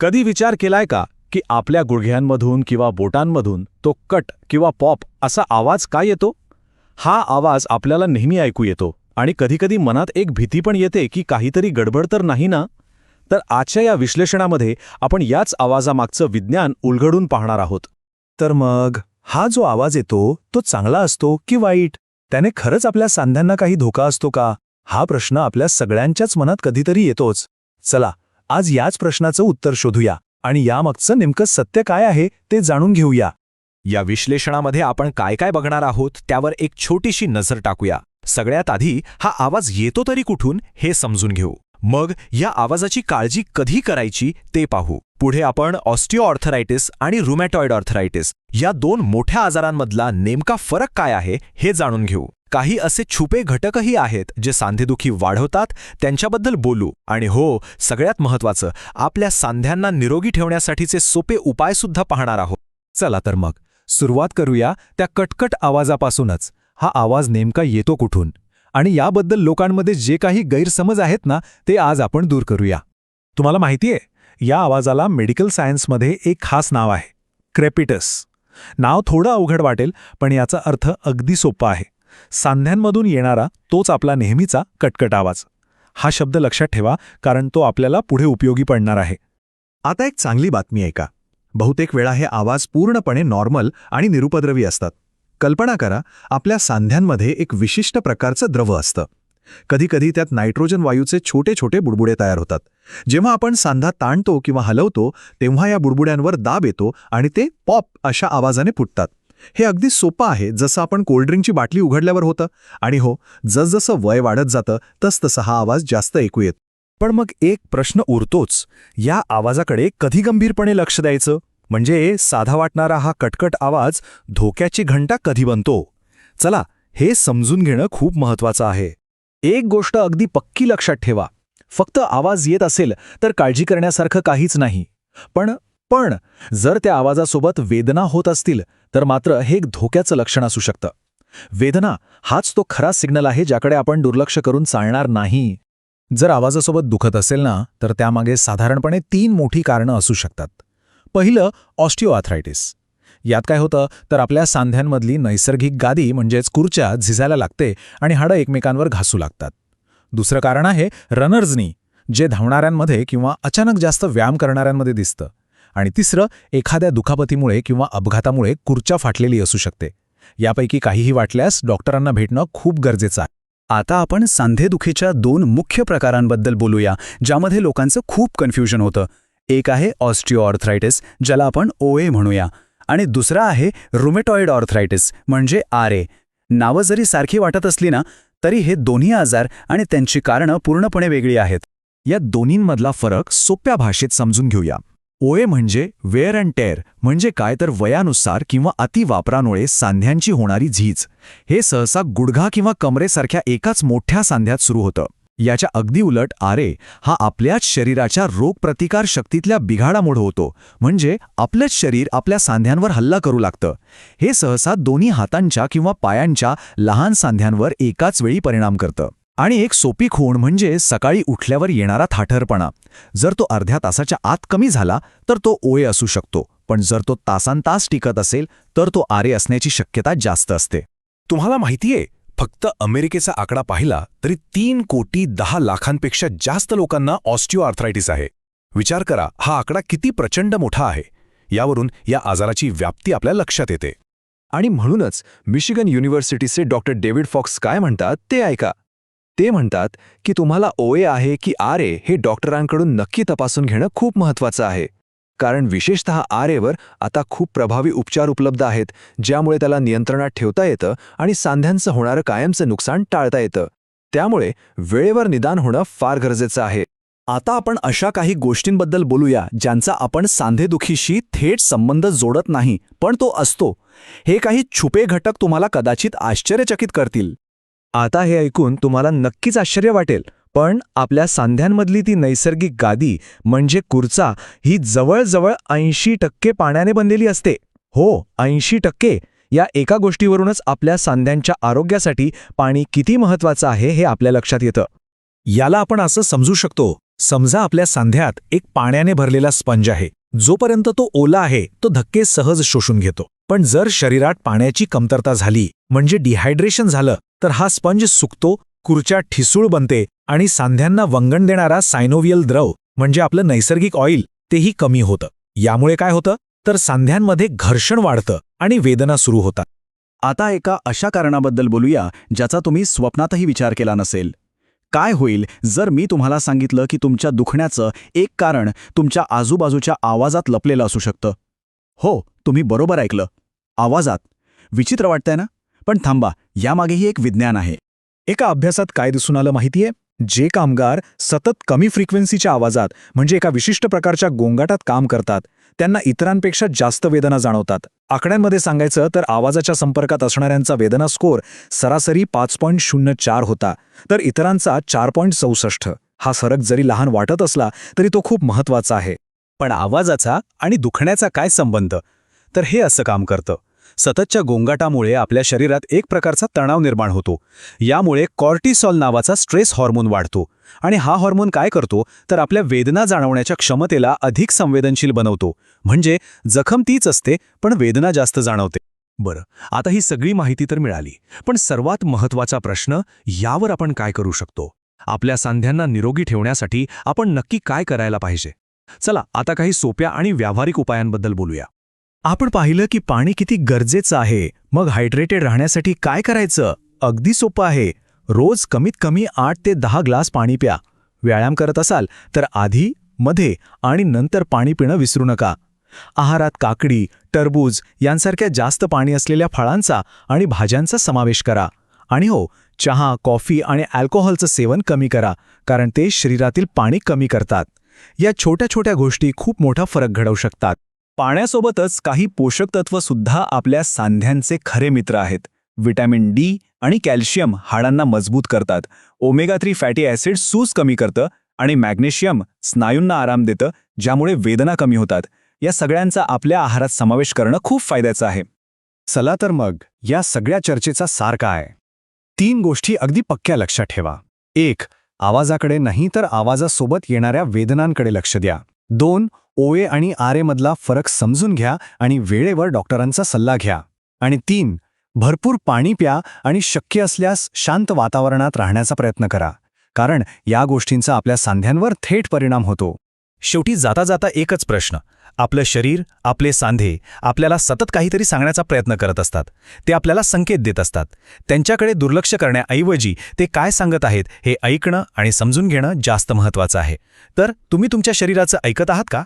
कधी विचार केलाय का की आपल्या गुडघ्यांमधून किंवा बोटांमधून तो कट किंवा पॉप असा आवाज का येतो? हा आवाज आपल्याला नेहमी ऐकू येतो आणि कधीकधी मनात एक भीती पण येते की काहीतरी गडबड तर नाही ना? तर आजच्या या विश्लेषणामध्ये आपण याच आवाजामागचं विज्ञान उलगडून पाहणार आहोत. तर मग हा जो आवाज येतो तो चांगला असतो की वाईट? त्याने खरंच आपल्या सांध्यांना काही धोका असतो का? हा प्रश्न आपल्या सगळ्यांच्याच मनात कधीतरी येतोच. चला आज याच प्रश्नाचं उत्तर शोधूया. आणि यामागचं नेमकं सत्य काय आहे ते जाणून घेऊया. या विश्लेषणामध्ये आपण काय काय बघणार आहोत त्यावर एक छोटीशी नजर टाकूया. सगळ्यात आधी हा आवाज येतो तरी कुठून हे समजून घेऊ. मग या आवाजाची काळजी कधी करायची ते पाहू. पुढे आपण ऑस्टिओऑर्थरायटिस आणि रुमॅटॉइड ऑर्थरायटिस या दोन मोठ्या आजारांमधला नेमका फरक काय आहे हे जाणून घेऊ. काही असे छुपे घटकही आहेत जे सांधेदुखी वाढवतात त्यांच्याबद्दल बोलू. आणि हो सगळ्यात महत्वाचं आपल्या सांध्यांना निरोगी ठेवण्यासाठीचे सोपे उपायसुद्धा पाहणार आहोत. चला तर मग सुरुवात करूया त्या कटकट आवाजापासूनच. हा आवाज नेमका येतो कुठून? आणि याबद्दल लोकांमध्ये जे काही गैरसमज आहेत ना ते आज आपण दूर करूया. तुम्हाला माहितीये या आवाजाला मेडिकल सायन्समध्ये एक खास नाव आहे क्रेपिटस. नाव थोडं अवघड वाटेल पण याचा अर्थ अगदी सोपा आहे. सांध्यांमधून येणारा तोच आपला नेहमीचा कटकट आवाज हा शब्द लक्षात ठेवा कारण तो आपल्याला पुढे उपयोगी पडणार आहे. आता एक चांगली बातमी आहे का बहुतेक वेळा हे आवाज पूर्णपणे नॉर्मल आणि निरुपद्रवी असतात. कल्पना करा आपल्या सांध्यांमध्ये एक विशिष्ट प्रकारचं द्रव असतं. कधीकधी त्यात नायट्रोजन वायूचे छोटे छोटे बुडबुडे तयार होतात. जेव्हा आपण सांधा ताणतो किंवा हलवतो तेव्हा या बुडबुड्यांवर दाब येतो आणि ते पॉप अशा आवाजाने फुटतात. हे अगदी सोपं आहे जसं आपण कोल्ड्रिंकची बाटली उघडल्यावर होतं. आणि हो जसजसं वय वाढत जातं तसतसा हा आवाज जास्त ऐकू येत. पण मग एक प्रश्न उरतोच. या आवाजाकडे कधी गंभीरपणे लक्ष द्यायचं? म्हणजे साधा वाटणारा हा कटकट आवाज धोक्याची घंटा कधी बनतो? चला हे समजून घेणं खूप महत्वाचं आहे. एक गोष्ट अगदी पक्की लक्षात ठेवा. फक्त आवाज येत असेल तर काळजी करण्यासारखं काहीच नाही. पण पण जर त्या आवाजासोबत वेदना होत असतील तर मात्र हे एक धोक्याचं लक्षण असू शकतं. वेदना हाच तो खरा सिग्नल आहे ज्याकडे आपण दुर्लक्ष करून चालणार नाही. जर आवाजासोबत दुखत असेल ना तर त्यामागे साधारणपणे तीन मोठी कारणं असू शकतात. पहिलं ऑस्टिओआर्थरायटिस. यात काय होतं तर आपल्या सांध्यांमधली नैसर्गिक गादी म्हणजेच कुर्च्या झिजायला लागते आणि हाडं एकमेकांवर घासू लागतात. दुसरं कारण आहे रनर्सनी जे धावणाऱ्यांमध्ये किंवा अचानक जास्त व्यायाम करणाऱ्यांमध्ये दिसतं. आणि तिसरं एखाद्या दुखापतीमुळे किंवा अपघातामुळे कुर्चा फाटलेली असू शकते. यापैकी काहीही वाटल्यास डॉक्टरांना भेटणं खूप गरजेचं आहे. आता आपण सांधेदुखीच्या दोन मुख्य प्रकारांबद्दल बोलूया ज्यामध्ये लोकांचं खूप कन्फ्युजन होतं. एक आहे ऑस्टिओआर्थरायटिस ज्याला आपण ओए म्हणूया. आणि दुसरा आहे रुमेटॉइड ऑर्थरायटिस म्हणजे आर ए. नावं जरी सारखी वाटत असली ना तरी हे दोन्ही आजार आणि त्यांची कारणं पूर्णपणे वेगळी आहेत. या दोन्हींमधला फरक सोप्या भाषेत समजून घेऊया. ओए म्हणजे वेअर अँड टेअर म्हणजे काय तर वयानुसार किंवा अतिवापरामुळे सांध्यांची होणारी झीज. हे सहसा गुडघा किंवा कमरेसारख्या एकाच मोठ्या सांध्यात सुरू होतं. याच्या अगदी उलट आरे हा आपल्याच शरीराच्या रोगप्रतिकार शक्तीतल्या बिघाडामुळे होतो. म्हणजे आपलंच शरीर आपल्या सांध्यांवर हल्ला करू लागतं. हे सहसा दोन्ही हातांच्या किंवा पायांच्या लहान सांध्यांवर एकाच वेळी परिणाम करतं. आणि एक सोपी खूण म्हणजे सकाळी उठल्यावर येणारा थाठरपणा जर तो अर्ध्या तासाच्या आत कमी झाला तर तो ओए असू शकतो. पण जर तो तासांतास टिकत असेल तर तो आरे असण्याची शक्यता जास्त असते. तुम्हाला माहितीये फक्त अमेरिकेचा आकडा पाहिला तरी तीन कोटी दहा लाखांपेक्षा जास्त लोकांना ऑस्टिओआर्थरायटिस आहे. विचार करा हा आकडा किती प्रचंड मोठा आहे. यावरून या आजाराची व्याप्ती आपल्या लक्षात येते. आणि म्हणूनच मिशिगन युनिव्हर्सिटीचे डॉक्टर डेव्हिड फॉक्स काय म्हणतात ते ऐका. ते म्हणतात की तुम्हाला ओए आहे की आर ए हे डॉक्टरांकडून नक्की तपासून घेणं खूप महत्वाचं आहे. कारण विशेषतः आर एवर आता खूप प्रभावी उपचार उपलब्ध आहेत ज्यामुळे त्याला नियंत्रणात ठेवता येतं आणि सांध्यांचं होणारं कायमचं नुकसान टाळता येतं. त्यामुळे वेळेवर निदान होणं फार गरजेचं आहे. आता आपण अशा काही गोष्टींबद्दल बोलूया ज्यांचा आपण सांधेदुखीशी थेट संबंध जोडत नाही पण तो असतो. हे काही छुपे घटक तुम्हाला कदाचित आश्चर्यचकित करतील. आता हे ऐकून तुम्हाला नक्कीच आश्चर्य वाटेल पण आपल्या सांध्यांमधली ती नैसर्गिक गादी म्हणजे कुर्चा ही जवळजवळ ऐंशी टक्के पाण्याने बनलेली असते. हो ऐंशी टक्के. या एका गोष्टीवरूनच आपल्या सांध्यांच्या आरोग्यासाठी पाणी किती महत्वाचं आहे हे आपल्या लक्षात येतं. याला आपण असं समजू शकतो समजा आपल्या सांध्यात एक पाण्याने भरलेला स्पंज आहे. जोपर्यंत तो ओला आहे तो धक्के सहज शोषून घेतो. पण जर शरीरात पाण्याची कमतरता झाली म्हणजे डिहायड्रेशन झालं तर हा स्पंज सुकतो कुर्च्या ठिसूळ बनते आणि सांध्यांना वंगण देणारा सायनोवियल द्रव म्हणजे आपलं नैसर्गिक ऑइल तेही कमी होतं. यामुळे काय होतं? तर सांध्यांमध्ये घर्षण वाढतं आणि वेदना सुरू होतात. आता एका अशा कारणाबद्दल बोलूया ज्याचा तुम्ही स्वप्नातही विचार केला नसेल. काय होईल जर मी तुम्हाला सांगितलं की तुमच्या दुखण्याचं एक कारण तुमच्या आजूबाजूच्या आवाजात लपलेलं असू शकतं? हो तुम्ही बरोबर ऐकलं. आवाजात. विचित्र वाटतंय ना? पण थांबा यामागेही एक विज्ञान आहे. एका अभ्यासात काय दिसून आलं माहितीये? जे कामगार सतत कमी फ्रिक्वेन्सीच्या आवाजात म्हणजे एका विशिष्ट प्रकारच्या गोंगाटात काम करतात त्यांना इतरांपेक्षा जास्त वेदना जाणवतात. आकड्यांमध्ये सांगायचं तर आवाजाच्या संपर्कात असणाऱ्यांचा वेदना स्कोर सरासरी पाच पॉईंट शून्य चार होता तर इतरांचा चार पॉईंट चौसष्ट. हा फरक जरी लहान वाटत असला तरी तो खूप महत्त्वाचा आहे. पण आवाजाचा आणि दुखण्याचा काय संबंध? तर हे असं काम करतं. सततच्या गोंगाटामुळे आपल्या शरीरात एक प्रकारचा तणाव निर्माण होतो. यामुळे कॉर्टिसॉल नावाचा स्ट्रेस हॉर्मोन वाढतो. आणि हा हॉर्मोन काय करतो? तर आपल्या वेदना जाणवण्याच्या क्षमतेला अधिक संवेदनशील बनवतो. म्हणजे जखम तीच असते पण वेदना जास्त जाणवते. बरं आता ही सगळी माहिती तर मिळाली. पण सर्वात महत्त्वाचा प्रश्न यावर आपण काय करू शकतो? आपल्या सांध्यांना निरोगी ठेवण्यासाठी आपण नक्की काय करायला पाहिजे? चला आता काही सोप्या आणि व्यावहारिक उपायांबद्दल बोलूया. आपण पाहिलं की पाणी किती गरजेचं आहे. मग हायड्रेटेड राहण्यासाठी काय करायचं? अगदी सोपं आहे. रोज कमीत कमी आठ ते दहा ग्लास पाणी प्या. व्यायाम करत असाल तर आधी मध्ये आणि नंतर पाणी पिणं विसरू नका. आहारात काकडी टरबूज यांसारख्या जास्त पाणी असलेल्या फळांचा आणि भाज्यांचा समावेश करा. आणि हो चहा कॉफी आणि अल्कोहोलचं सेवन कमी करा कारण ते शरीरातील पाणी कमी करतात. या छोट्या छोट्या गोष्टी खूप मोठा फरक घडवू शकतात. पाण्यासोबतच काही पोषक तत्व सुद्धा आपल्या सांध्यांचे खरे मित्र आहेत. व्हिटॅमिन डी आणि कॅल्शियम हाडांना मजबूत करतात. ओमेगा थ्री फॅटी ॲसिड सूज कमी करतं आणि मॅग्नेशियम स्नायूंना आराम देतं ज्यामुळे वेदना कमी होतात. या सगळ्यांचा आपल्या आहारात समावेश करणं खूप फायद्याचं आहे. चला तर मग या सगळ्या चर्चेचा सार काय? तीन गोष्टी अगदी पक्क्या लक्षात ठेवा. एक आवाजाकडे नाही तर आवाजासोबत येणाऱ्या वेदनांकडे लक्ष द्या. दोन ओए आणि आरेमधला फरक समजून घ्या आणि वेळेवर डॉक्टरांचा सल्ला घ्या. आणि तीन भरपूर पाणी प्या आणि शक्य असल्यास शांत वातावरणात राहण्याचा प्रयत्न करा. कारण या गोष्टींचा आपल्या सांध्यांवर थेट परिणाम होतो. शेवटी जाता जाता एकच प्रश्न. आपलं शरीर आपले सांधे आपल्याला सतत काहीतरी सांगण्याचा प्रयत्न करत असतात. ते आपल्याला संकेत देत असतात. त्यांच्याकडे दुर्लक्ष करण्याऐवजी ते काय सांगत आहेत हे ऐकणं आणि समजून घेणं जास्त महत्त्वाचं आहे. तर तुम्ही तुमच्या शरीराचं ऐकत आहात का?